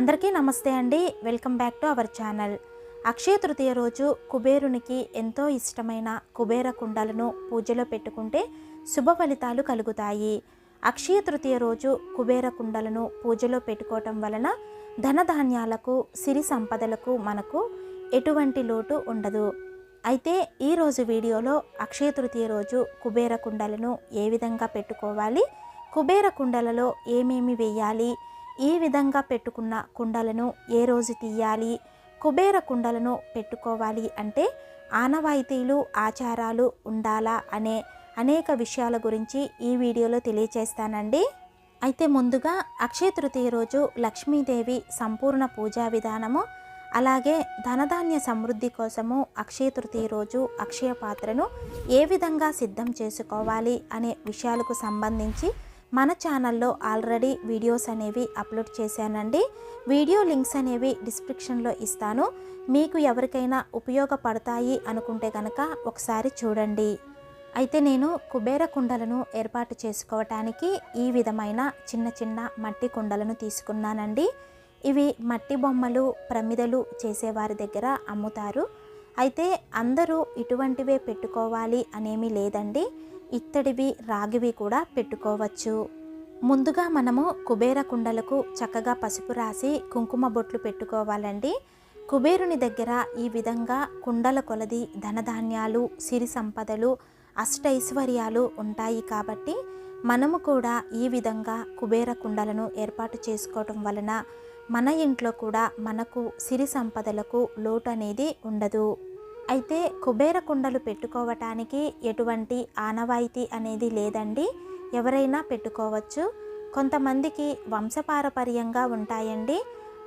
అందరికీ నమస్తే అండి. Welcome back to our channel. Akshaya Tritiya రోజు కుబేరునికి ఎంతో ఇష్టమైన కుబేర కుండలను పూజలో పెట్టుకుంటే శుభ ఫలితాలు కలుగుతాయి. అక్షయ తృతీయ రోజు కుబేర కుండలను పూజలో పెట్టుకోవటం వలన ధనధాన్యాలకు సిరి సంపదలకు మనకు ఎటువంటి లోటు ఉండదు. అయితే ఈరోజు వీడియోలో అక్షయ తృతీయ రోజు కుబేర కుండలను ఏ విధంగా పెట్టుకోవాలి కుబేర కుండలలో ఏమేమి వేయాలి ఈ విధంగా పెట్టుకున్న కుండలను ఏ రోజు తీయాలి? కుబేర కుండలను పెట్టుకోవాలి అంటే ఆనవాయితీలు ఆచారాలు ఉండాలా అనే అనేక విషయాల గురించి ఈ వీడియోలో తెలియచేస్తానండి. అయితే ముందుగా అక్షయ తృతీయ రోజు లక్ష్మీదేవి సంపూర్ణ పూజా విధానము అలాగే ధనధాన్య సమృద్ధి కోసము అక్షయ తృతీయ రోజు అక్షయ పాత్రను ఏ విధంగా సిద్ధం చేసుకోవాలి అనే విషయాలకు సంబంధించి మన ఛానల్లో ఆల్రెడీ వీడియోస్ అనేవి అప్లోడ్ చేశానండి. వీడియో లింక్స్ అనేవి డిస్క్రిప్షన్లో ఇస్తాను. మీకు ఎవరికైనా ఉపయోగపడతాయి అనుకుంటే కనుక ఒకసారి చూడండి. అయితే నేను కుబేర కుండలను ఏర్పాటు చేసుకోవటానికి ఈ విధమైన చిన్న చిన్న మట్టి కుండలను తీసుకున్నానండి. ఇవి మట్టి బొమ్మలు ప్రమిదలు చేసేవారి దగ్గర అమ్ముతారు. అయితే అందరూ ఇటువంటివే పెట్టుకోవాలి అనేమి లేదండి. ఇత్తడివి రాగివి కూడా పెట్టుకోవచ్చు. ముందుగా మనము కుబేర కుండలకు చక్కగా పసుపు రాసి కుంకుమ బొట్లు పెట్టుకోవాలండి. కుబేరుని దగ్గర ఈ విధంగా కుండల కొలది ధనధాన్యాలు సిరి సంపదలు అష్టైశ్వర్యాలు ఉంటాయి కాబట్టి మనము కూడా ఈ విధంగా కుబేర కుండలను ఏర్పాటు చేసుకోవటం వలన మన ఇంట్లో కూడా మనకు సిరి సంపదలకు లోటు అనేది ఉండదు. అయితే కుబేర కుండలు పెట్టుకోవటానికి ఎటువంటి ఆనవాయితీ అనేది లేదండి. ఎవరైనా పెట్టుకోవచ్చు. కొంతమందికి వంశపారపర్యంగా ఉంటాయండి.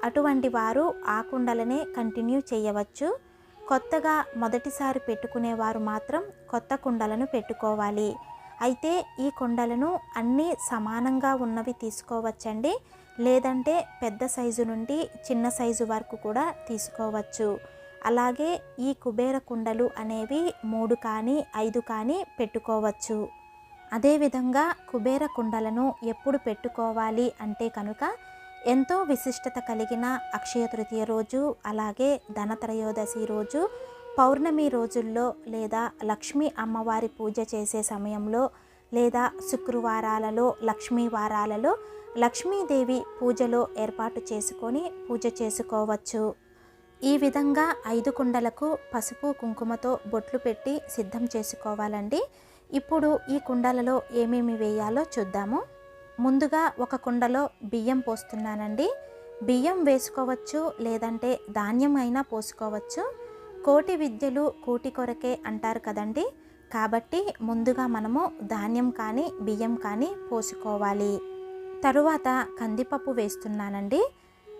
అటువంటి వారు ఆ కుండలనే కంటిన్యూ చేయవచ్చు. కొత్తగా మొదటిసారి పెట్టుకునేవారు మాత్రం కొత్త కుండలను పెట్టుకోవాలి. అయితే ఈ కుండలను అన్నీ సమానంగా ఉన్నవి తీసుకోవచ్చండి. లేదంటే పెద్ద సైజు నుండి చిన్న సైజు వరకు కూడా తీసుకోవచ్చు. అలాగే ఈ కుబేర కుండలు అనేవి మూడు కానీ ఐదు కానీ పెట్టుకోవచ్చు. అదేవిధంగా కుబేర కుండలను ఎప్పుడు పెట్టుకోవాలి అంటే కనుక ఎంతో విశిష్టత కలిగిన అక్షయ తృతీయ రోజు అలాగే ధనత్రయోదశి రోజు పౌర్ణమి రోజుల్లో లేదా లక్ష్మీ అమ్మవారి పూజ చేసే సమయంలో లేదా శుక్రవారాలలో లక్ష్మీ వారాలలో లక్ష్మీదేవి పూజలో ఏర్పాటు చేసుకొని పూజ చేసుకోవచ్చు. ఈ విధంగా ఐదు కుండలకు పసుపు కుంకుమతో బొట్లు పెట్టి సిద్ధం చేసుకోవాలండి. ఇప్పుడు ఈ కుండలలో ఏమేమి వేయాలో చూద్దాము. ముందుగా ఒక కుండలో బియ్యం పోస్తున్నానండి. బియ్యం వేసుకోవచ్చు లేదంటే ధాన్యం అయినా పోసుకోవచ్చు. కోటి విద్యలు కూటి కొరకే అంటారు కదండి. కాబట్టి ముందుగా మనము ధాన్యం కానీ బియ్యం కానీ పోసుకోవాలి. తరువాత కందిపప్పు వేస్తున్నానండి.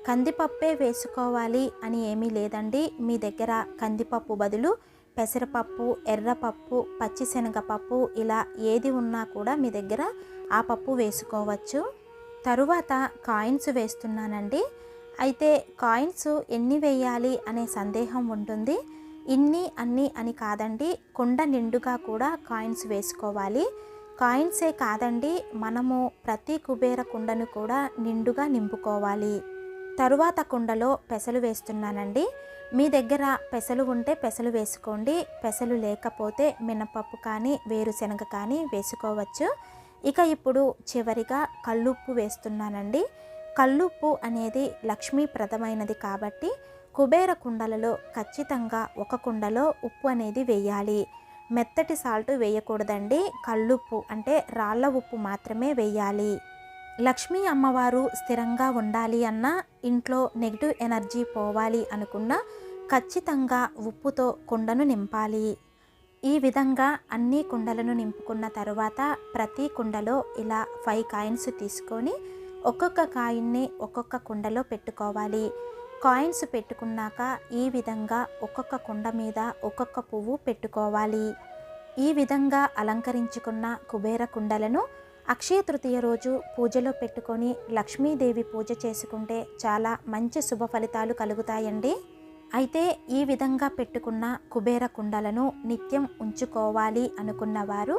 కందిపప్పే వేసుకోవాలి అని ఏమీ లేదండి. మీ దగ్గర కందిపప్పు బదులు పెసరపప్పు ఎర్రపప్పు పచ్చిశనగపప్పు ఇలా ఏది ఉన్నా కూడా మీ దగ్గర ఆ పప్పు వేసుకోవచ్చు. తరువాత కాయిన్స్ వేస్తున్నానండి. అయితే కాయిన్స్ ఎన్ని వేయాలి అనే సందేహం ఉంటుంది. ఇన్ని అన్ని అని కాదండి. కుండ నిండుగా కూడా కాయిన్స్ వేసుకోవాలి. కాయిన్సే కాదండి. మనము ప్రతి కుబేర కుండను కూడా నిండుగా నింపుకోవాలి. తరువాత కుండలో పెసలు వేస్తున్నానండి. మీ దగ్గర పెసలు ఉంటే పెసలు వేసుకోండి. పెసలు లేకపోతే మినపప్పు కానీ వేరుశనగ కానీ వేసుకోవచ్చు. ఇక ఇప్పుడు చివరిగా కల్లుప్పు వేస్తున్నానండి. కల్లుప్పు అనేది లక్ష్మీప్రదమైనది కాబట్టి కుబేర కుండలలో ఖచ్చితంగా ఒక కుండలో ఉప్పు అనేది వేయాలి. మెత్తటి సాల్ట్ వేయకూడదండి. కల్లుప్పు అంటే రాళ్ళ ఉప్పు మాత్రమే వేయాలి. లక్ష్మీ అమ్మవారు స్థిరంగా ఉండాలి అన్న ఇంట్లో నెగిటివ్ ఎనర్జీ పోవాలి అనుకున్న ఖచ్చితంగా ఉప్పుతో కుండను నింపాలి. ఈ విధంగా అన్ని కుండలను నింపుకున్న తరువాత ప్రతి కుండలో ఇలా ఫైవ్ కాయిన్స్ తీసుకొని ఒక్కొక్క కాయిన్ని ఒక్కొక్క కుండలో పెట్టుకోవాలి. కాయిన్స్ పెట్టుకున్నాక ఈ విధంగా ఒక్కొక్క కుండ మీద ఒక్కొక్క పువ్వు పెట్టుకోవాలి. ఈ విధంగా అలంకరించుకున్న కుబేర కుండలను అక్షయ తృతీయ రోజు పూజలో పెట్టుకొని లక్ష్మీదేవి పూజ చేసుకుంటే చాలా మంచి శుభ ఫలితాలు కలుగుతాయండి. అయితే ఈ విధంగా పెట్టుకున్న కుబేర కుండలను నిత్యం ఉంచుకోవాలి అనుకున్నవారు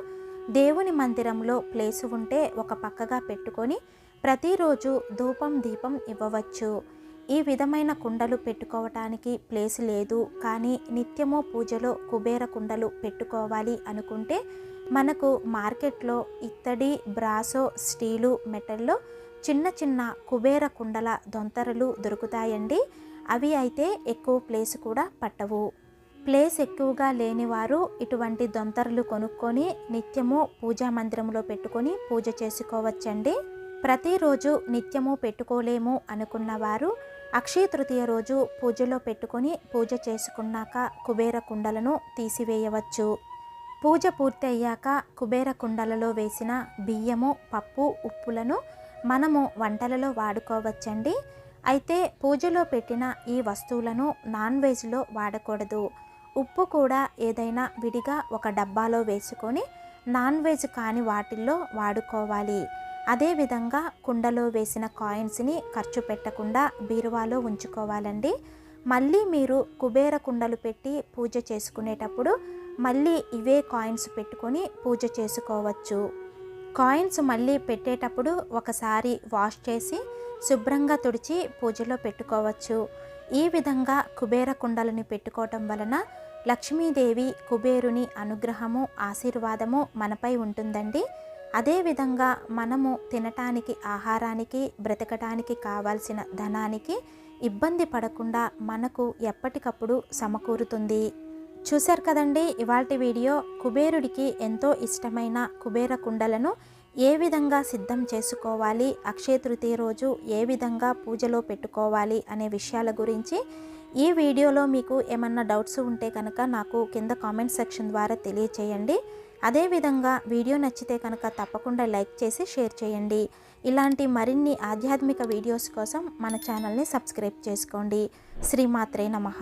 దేవుని మందిరంలో ప్లేసు ఉంటే ఒక పక్కగా పెట్టుకొని ప్రతిరోజు ధూపం దీపం ఇవ్వవచ్చు. ఈ విధమైన కుండలు పెట్టుకోవటానికి ప్లేస్ లేదు. కానీ నిత్యము పూజలో కుబేర కుండలు పెట్టుకోవాలి అనుకుంటే మనకు మార్కెట్లో ఇత్తడి బ్రాసో స్టీలు మెటల్లో చిన్న చిన్న కుబేర కుండల దొంతరలు దొరుకుతాయండి. అవి అయితే ఎక్కువ ప్లేస్ కూడా పట్టవు. ప్లేస్ ఎక్కువగా లేనివారు ఇటువంటి దొంతరలు కొనుక్కొని నిత్యము పూజా మందిరంలో పెట్టుకొని పూజ చేసుకోవచ్చండి. ప్రతిరోజు నిత్యము పెట్టుకోలేము అనుకున్నవారు అక్షయ తృతీయ రోజు పూజలో పెట్టుకొని పూజ చేసుకున్నాక కుబేర కుండలను తీసివేయవచ్చు. పూజ పూర్తి అయ్యాక కుబేర కుండలలో వేసిన బియ్యము పప్పు ఉప్పులను మనము వంటలలో వాడుకోవచ్చండి. అయితే పూజలో పెట్టిన ఈ వస్తువులను నాన్ వెజ్లో వాడకూడదు. ఉప్పు కూడా ఏదైనా విడిగా ఒక డబ్బాలో వేసుకొని నాన్ వెజ్ కాని వాటిల్లో వాడుకోవాలి. అదేవిధంగా కుండలో వేసిన కాయిన్స్ని ఖర్చు పెట్టకుండా బీరువాలో ఉంచుకోవాలండి. మళ్ళీ మీరు కుబేర కుండలు పెట్టి పూజ చేసుకునేటప్పుడు మళ్ళీ ఇవే కాయిన్స్ పెట్టుకొని పూజ చేసుకోవచ్చు. కాయిన్స్ మళ్ళీ పెట్టేటప్పుడు ఒకసారి వాష్ చేసి శుభ్రంగా తుడిచి పూజలో పెట్టుకోవచ్చు. ఈ విధంగా కుబేర కుండలని పెట్టుకోవటం వలన లక్ష్మీదేవి కుబేరుని అనుగ్రహము ఆశీర్వాదము మనపై ఉంటుందండి. అదేవిధంగా మనము తినటానికి ఆహారానికి బ్రతకటానికి కావాల్సిన ధనానికి ఇబ్బంది పడకుండా మనకు ఎప్పటికప్పుడు సమకూరుతుంది. చూశారు కదండి ఇవాల్టి వీడియో కుబేరుడికి ఎంతో ఇష్టమైన కుబేర కుండలను ఏ విధంగా సిద్ధం చేసుకోవాలి అక్షయ తృతీయ రోజు ఏ విధంగా పూజలో పెట్టుకోవాలి అనే విషయాల గురించి ఈ వీడియోలో మీకు ఏమన్నా డౌట్స్ ఉంటే కనుక నాకు కింద కామెంట్ సెక్షన్ ద్వారా తెలియచేయండి. అదేవిధంగా వీడియో నచ్చితే కనుక తప్పకుండా లైక్ చేసి షేర్ చేయండి. ఇలాంటి మరిన్ని ఆధ్యాత్మిక వీడియోస్ కోసం మన ఛానల్ని సబ్స్క్రైబ్ చేసుకోండి. శ్రీమాత్రే నమః.